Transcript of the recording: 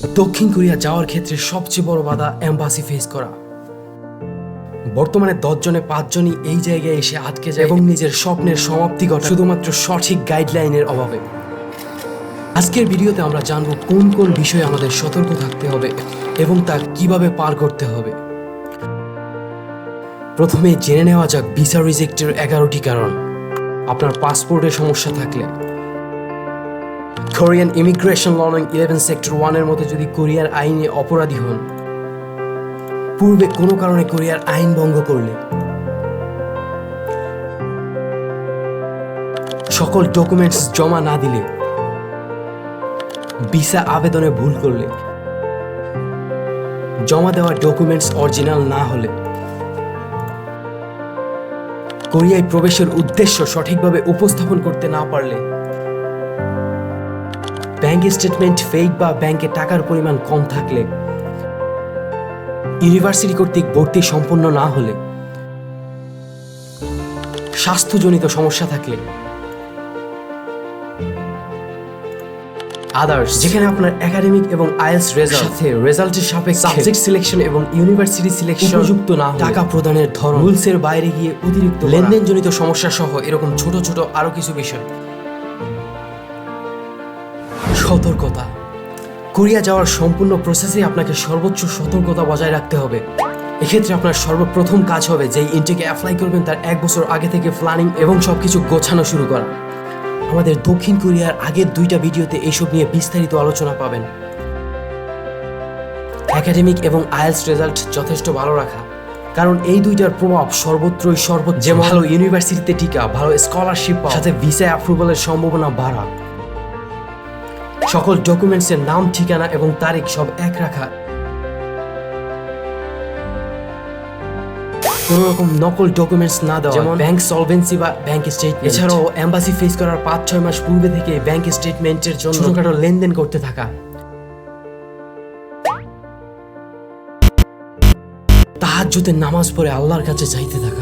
দক্ষিণ কোরিয়া যাওয়ার ক্ষেত্রে সবচেয়ে বড় বাধা এম্বাসি ফেস করা। বর্তমানে দশজনে পাঁচজনই এই জায়গায় এসে আটকে যায় এবং নিজের স্বপ্নের সমাপ্তি ঘটা শুধুমাত্র সঠিক গাইডলাইনের অভাবে। আজকের ভিডিওতে আমরা জানব কোন কোন বিষয়ে আমাদের সতর্ক থাকতে হবে এবং তা কীভাবে পার করতে হবে। প্রথমে জেনে নেওয়া যাক ভিসা রিজেক্টের এগারোটি কারণ। আপনার পাসপোর্টের সমস্যা থাকলে। কোরিয়ান ইমিগ্রেশন ল নং ইলেভেন সেক্টর ওয়ানের মতো যদি কোরিয়ার আইনে অপরাধী হন, পূর্বে কোনো কারণে কোরিয়ার আইন ভঙ্গ করলে সকল ডকুমেন্টস জমা না দিলে, ভিসা আবেদনে ভুল করলে, জমা দেওয়া ডকুমেন্টস অরিজিনাল না হলে, কোরিয়ায় প্রবেশের উদ্দেশ্য সঠিকভাবে উপস্থাপন করতে না পারলে ব্যাংক স্টেটমেন্ট ফেক বা ব্যাংকে টাকার পরিমাণ কম থাকলে ইউনিভার্সিটি কর্তৃক ভর্তি সম্পন্ন না হলে স্বাস্থ্যজনিত সমস্যা থাকলে আদার্স যেখানে আপনার একাডেমিক এবং আইএলস রেজাল্ট সাথে রেজাল্টের সাপেক্ষে সাবজেক্ট সিলেকশন এবং ইউনিভার্সিটি সিলেকশন উপযুক্ত না টাকা প্রদানের ধরন রুলসের বাইরে গিয়ে অতিরিক্ত লেনদেনজনিত সমস্যা সহ এরকম ছোট ছোট আরও কিছু বিষয়। সতর্কতা। কোরিয়া যাওয়ার সম্পূর্ণ প্রসেসে আপনাকে সর্বোচ্চ সতর্কতা বজায় রাখতে হবে। এক্ষেত্রে আপনার সর্বপ্রথম কাজ হবে যেই ইনটেকে অ্যাপ্লাই করবেন তার এক বছর আগে থেকে প্ল্যানিং এবং সবকিছু গোছানো শুরু করা। আমাদের দক্ষিণ কোরিয়ার আগের দুইটা ভিডিওতে এইসব নিয়ে বিস্তারিত আলোচনা পাবেন। একাডেমিক এবং আইএলস রেজাল্ট যথেষ্ট ভালো রাখা। কারণ এই দুইটার প্রভাব সর্বত্রই সর্বোচ্চ। যেমন ভালো ইউনিভার্সিটিতে টিকা ভালো স্কলারশিপ সাথে ভিসা অ্যাপ্রুভালের সম্ভাবনা বাড়া। সকল ডকুমেন্টসের নাম ঠিকানা এবং তারিখ সব এক রাখা। কোনো রকম নকল ডকুমেন্টস না দেওয়া। যেমন ব্যাংক সলভেন্সি বা ব্যাংক স্টেটমেন্ট। এছাড়াও এম্বাসি ফেস করার পাঁচ ছয় মাস পূর্বে থেকে ব্যাংক স্টেটমেন্টের জন্য ছোটখাটো লেনদেন করতে থাকা। তাহাজ্জুদের নামাজ পড়ে আল্লাহর কাছে চাইতে থাকা।